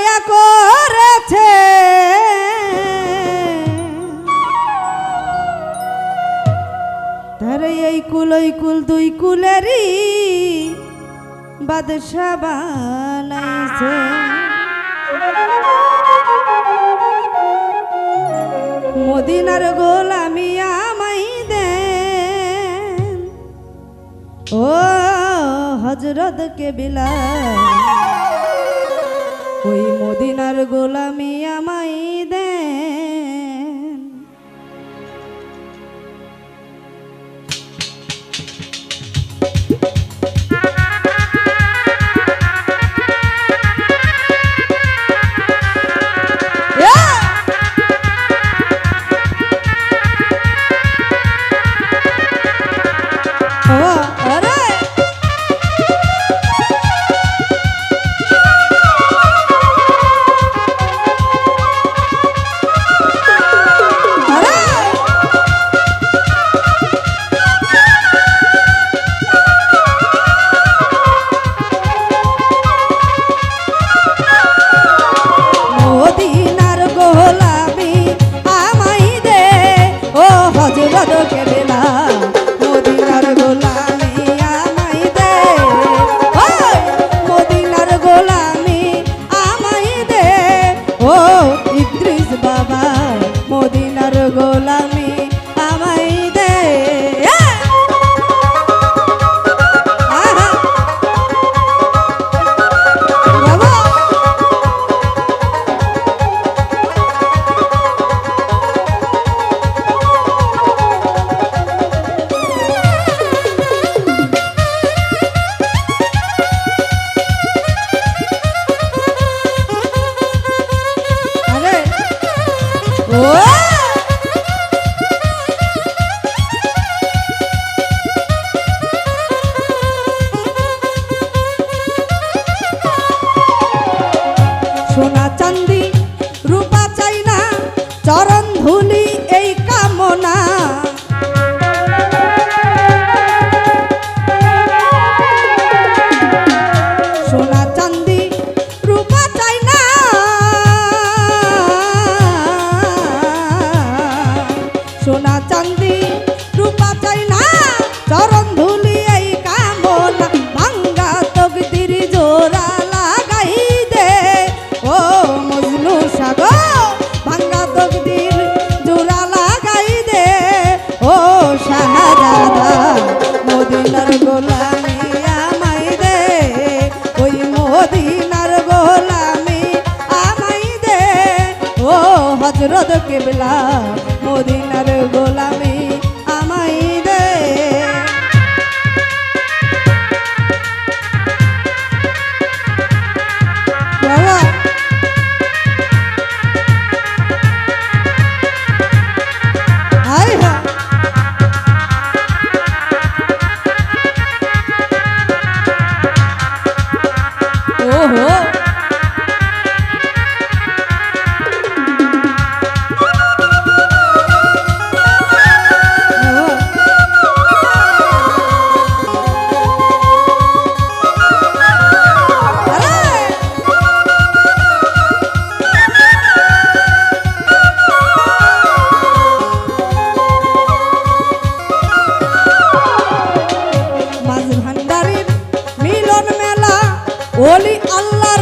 দয়া করেছে। তার এই কুল, ওই কুল দুই কুলেরই বাদশা বানাইছে। মদিনার গোলামি আমাই দে ও হজরত কে বিলা ওই মদিনার গোলামী হজরত কেবলা মদিনার গো মিলন মেলা ওলি আল্লাহ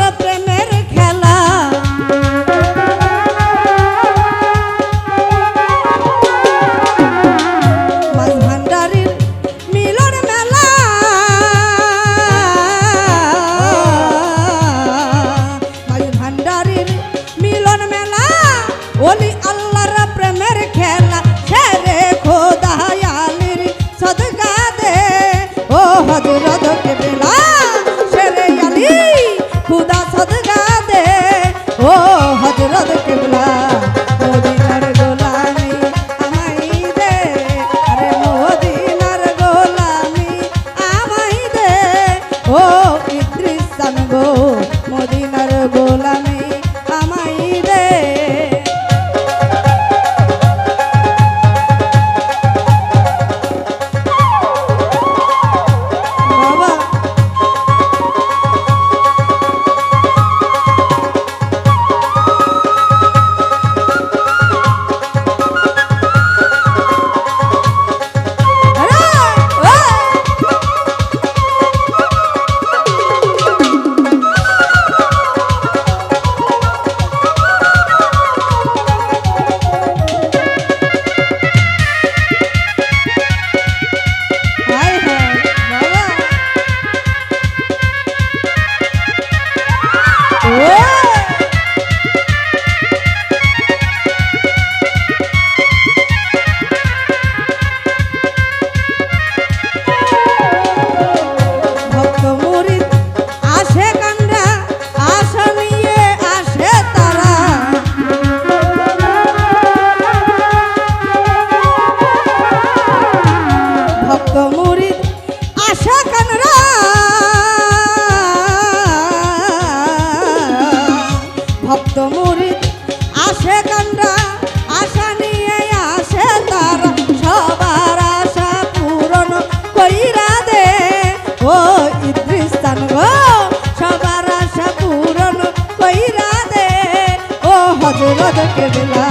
কইরা দে। ও হজরত কেবলা।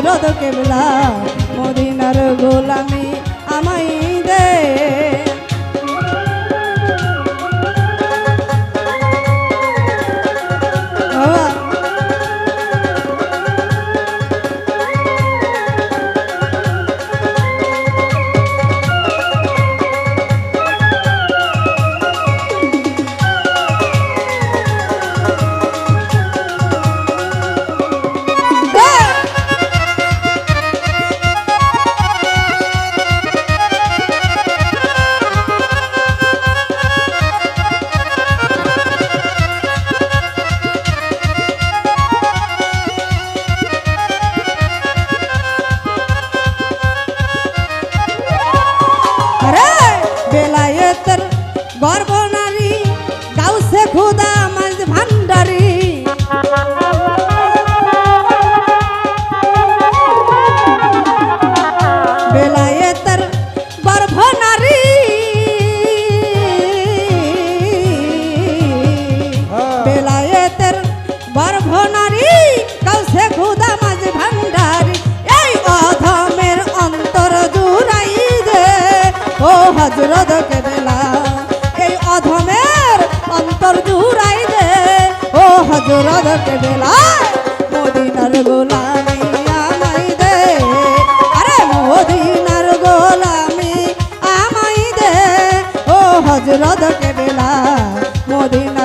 হজরত কেবলা মদিনার গোলামী ও হজরত কেবেলা এই অধমের অন্তর জুড়াই দে। ও হজরত কেবেলা মদিনার গোলামি আমাই দে। আরে মদিনার গোলামি আমাই দে। ও হজরত কেবেলা মদিনা